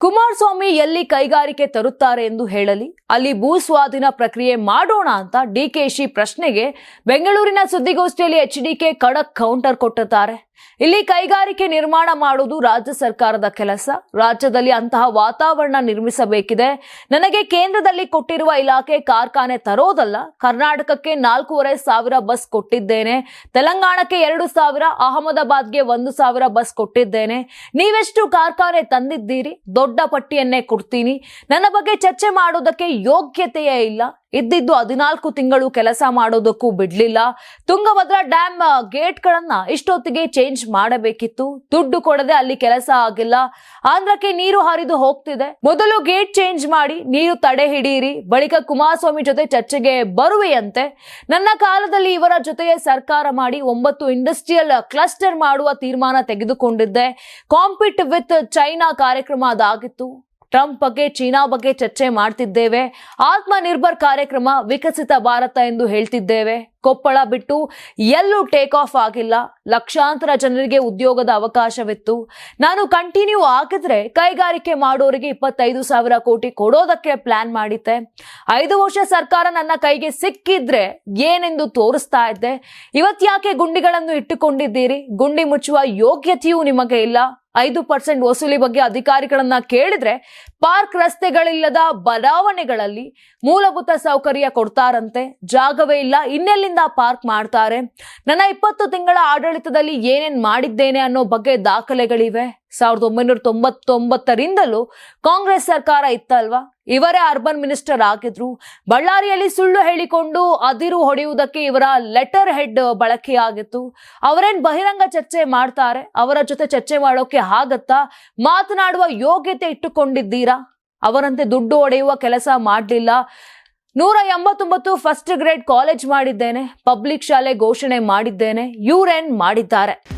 ಕುಮಾರಸ್ವಾಮಿ ಎಲ್ಲಿ ಕೈಗಾರಿಕೆ ತರುತ್ತಾರೆ ಎಂದು ಹೇಳಲಿ? ಅಲ್ಲಿ ಭೂಸ್ವಾಧೀನ ಪ್ರಕ್ರಿಯೆ ಮಾಡೋಣ ಅಂತ ಡಿಕೆಶಿ ಪ್ರಶ್ನೆಗೆ ಬೆಂಗಳೂರಿನ ಸುದ್ದಿಗೋಷ್ಠಿಯಲ್ಲಿ ಎಚ್ಡಿಕೆ ಕಡಕ್ ಕೌಂಟರ್ ಕೊಟ್ಟಿದ್ದಾರೆ. ಇಲ್ಲಿ ಕೈಗಾರಿಕೆ ನಿರ್ಮಾಣ ಮಾಡುವುದು ರಾಜ್ಯ ಸರ್ಕಾರದ ಕೆಲಸ. ರಾಜ್ಯದಲ್ಲಿ ಅಂತಹ ವಾತಾವರಣ ನಿರ್ಮಿಸಬೇಕಿದೆ. ನನಗೆ ಕೇಂದ್ರದಲ್ಲಿ ಕೊಟ್ಟಿರುವ ಇಲಾಖೆ ಕಾರ್ಖಾನೆ ತರೋದಲ್ಲ. ಕರ್ನಾಟಕಕ್ಕೆ ನಾಲ್ಕೂವರೆ ಸಾವಿರ ಬಸ್ ಕೊಟ್ಟಿದ್ದೇನೆ. ತೆಲಂಗಾಣಕ್ಕೆ ಎರಡು ಸಾವಿರ, ಅಹಮದಾಬಾದ್ಗೆ ಒಂದು ಸಾವಿರ ಬಸ್ ಕೊಟ್ಟಿದ್ದೇನೆ. ನೀವೆಷ್ಟು ಕಾರ್ಖಾನೆ ತಂದಿದ್ದೀರಿ? ದೊಡ್ಡ ಪಟ್ಟಿಯನ್ನೇ ಕೊಡ್ತೀನಿ. ನನ್ನ ಬಗ್ಗೆ ಚರ್ಚೆ ಮಾಡೋದಕ್ಕೆ ಯೋಗ್ಯತೆಯೇ ಇಲ್ಲ. ಇದ್ದಿದ್ದು ಹದಿನಾಲ್ಕು ತಿಂಗಳು ಕೆಲಸ ಮಾಡೋದಕ್ಕೂ ಬಿಡ್ಲಿಲ್ಲ. ತುಂಗಭದ್ರಾ ಡ್ಯಾಮ್ ಗೇಟ್ಗಳನ್ನ ಇಷ್ಟೊತ್ತಿಗೆ ಚೇಂಜ್ ಮಾಡಬೇಕಿತ್ತು. ದುಡ್ಡು ಕೊಡದೆ ಅಲ್ಲಿ ಕೆಲಸ ಆಗಿಲ್ಲ. ಆಂಧ್ರಕ್ಕೆ ನೀರು ಹರಿದು ಹೋಗ್ತಿದೆ. ಮೊದಲು ಗೇಟ್ ಚೇಂಜ್ ಮಾಡಿ ನೀರು ತಡೆ ಹಿಡಿಯಿರಿ ಬಳಿಕ ಕುಮಾರಸ್ವಾಮಿ ಜೊತೆ ಚರ್ಚೆಗೆ ಬರುವೆಯಂತೆ. ನನ್ನ ಕಾಲದಲ್ಲಿ ಇವರ ಜೊತೆಗೆ ಸರ್ಕಾರ ಮಾಡಿ ಒಂಬತ್ತು ಇಂಡಸ್ಟ್ರಿಯಲ್ ಕ್ಲಸ್ಟರ್ ಮಾಡುವ ತೀರ್ಮಾನ ತೆಗೆದುಕೊಂಡಿದ್ದೆ. ಕಾಂಪಿಟ್ ವಿತ್ ಚೈನಾ ಕಾರ್ಯಕ್ರಮ ಅದಾಗಿತ್ತು. ಟ್ರಂಪ್ ಬಗ್ಗೆ, ಚೀನಾ ಬಗ್ಗೆ ಚರ್ಚೆ ಮಾಡ್ತಿದ್ದೇವೆ. ಆತ್ಮನಿರ್ಭರ್ ಕಾರ್ಯಕ್ರಮ ವಿಕಸಿತ ಭಾರತ ಎಂದು ಹೇಳ್ತಿದ್ದೇವೆ. ಕೊಪ್ಪಳ ಬಿಟ್ಟು ಎಲ್ಲೂ ಟೇಕ್ ಆಫ್ ಆಗಿಲ್ಲ. ಲಕ್ಷಾಂತರ ಜನರಿಗೆ ಉದ್ಯೋಗದ ಅವಕಾಶವಿತ್ತು. ನಾನು ಕಂಟಿನ್ಯೂ ಆಗಿದ್ರೆ ಕೈಗಾರಿಕೆ ಮಾಡೋರಿಗೆ ಇಪ್ಪತ್ತೈದು ಸಾವಿರ ಕೋಟಿ ಕೊಡೋದಕ್ಕೆ ಪ್ಲಾನ್ ಮಾಡಿದ್ದೆ. ಐದು ವರ್ಷ ಸರ್ಕಾರ ನನ್ನ ಕೈಗೆ ಸಿಕ್ಕಿದ್ರೆ ಏನೆಂದು ತೋರಿಸ್ತಾ ಇದ್ದೆ. ಇವತ್ತ್ಯಾಕೆ ಗುಂಡಿಗಳನ್ನು ಇಟ್ಟುಕೊಂಡಿದ್ದೀರಿ? ಗುಂಡಿ ಮುಚ್ಚುವ ಯೋಗ್ಯತೆಯೂ ನಿಮಗೆ ಇಲ್ಲ. ಐದು ಪರ್ಸೆಂಟ್ ವಸೂಲಿ ಬಗ್ಗೆ ಅಧಿಕಾರಿಗಳನ್ನ ಕೇಳಿದ್ರೆ ಪಾರ್ಕ್ ರಸ್ತೆಗಳಿಲ್ಲದ ಬಡಾವಣೆಗಳಲ್ಲಿ ಮೂಲಭೂತ ಸೌಕರ್ಯ ಕೊಡ್ತಾರಂತೆ. ಜಾಗವೇ ಇಲ್ಲ. ಇನ್ನೆಲ್ಲಿಂದ ಪಾರ್ಕ್ ಮಾಡ್ತಾರೆ? ನನ್ನ ಇಪ್ಪತ್ತು ತಿಂಗಳ ಆಡಳಿತದಲ್ಲಿ ಏನೇನ್ ಮಾಡಿದ್ದೇನೆ ಅನ್ನೋ ಬಗ್ಗೆ ದಾಖಲೆಗಳಿವೆ. ಸಾವಿರದ ಒಂಬೈನೂರ ತೊಂಬತ್ತೊಂಬತ್ತರಿಂದಲೂ ಕಾಂಗ್ರೆಸ್ ಸರ್ಕಾರ ಇತ್ತಲ್ವಾ? ಇವರೇ ಅರ್ಬನ್ ಮಿನಿಸ್ಟರ್ ಆಗಿದ್ರು. ಬಳ್ಳಾರಿಯಲ್ಲಿ ಸುಳ್ಳು ಹೇಳಿಕೊಂಡು ಅದಿರು ಹೊಡೆಯುವುದಕ್ಕೆ ಇವರ ಲೆಟರ್ ಹೆಡ್ ಬಳಕೆಯಾಗಿತ್ತು. ಅವರೇನ್ ಬಹಿರಂಗ ಚರ್ಚೆ ಮಾಡ್ತಾರೆ? ಅವರ ಜೊತೆ ಚರ್ಚೆ ಮಾಡೋಕೆ ಆಗತ್ತಾ? ಮಾತನಾಡುವ ಯೋಗ್ಯತೆ ಇಟ್ಟುಕೊಂಡಿದ್ದೀರಾ? ಅವರಂತೆ ದುಡ್ಡು ಒಡೆಯುವ ಕೆಲಸ ಮಾಡಲಿಲ್ಲ. ನೂರ ಎಂಬತ್ತೊಂಬತ್ತು ಫಸ್ಟ್ ಗ್ರೇಡ್ ಕಾಲೇಜ್ ಮಾಡಿದ್ದೇನೆ. ಪಬ್ಲಿಕ್ ಶಾಲೆ ಘೋಷಣೆ ಮಾಡಿದ್ದೇನೆ. ಯೂರೇನ್ ಮಾಡಿದ್ದಾರೆ?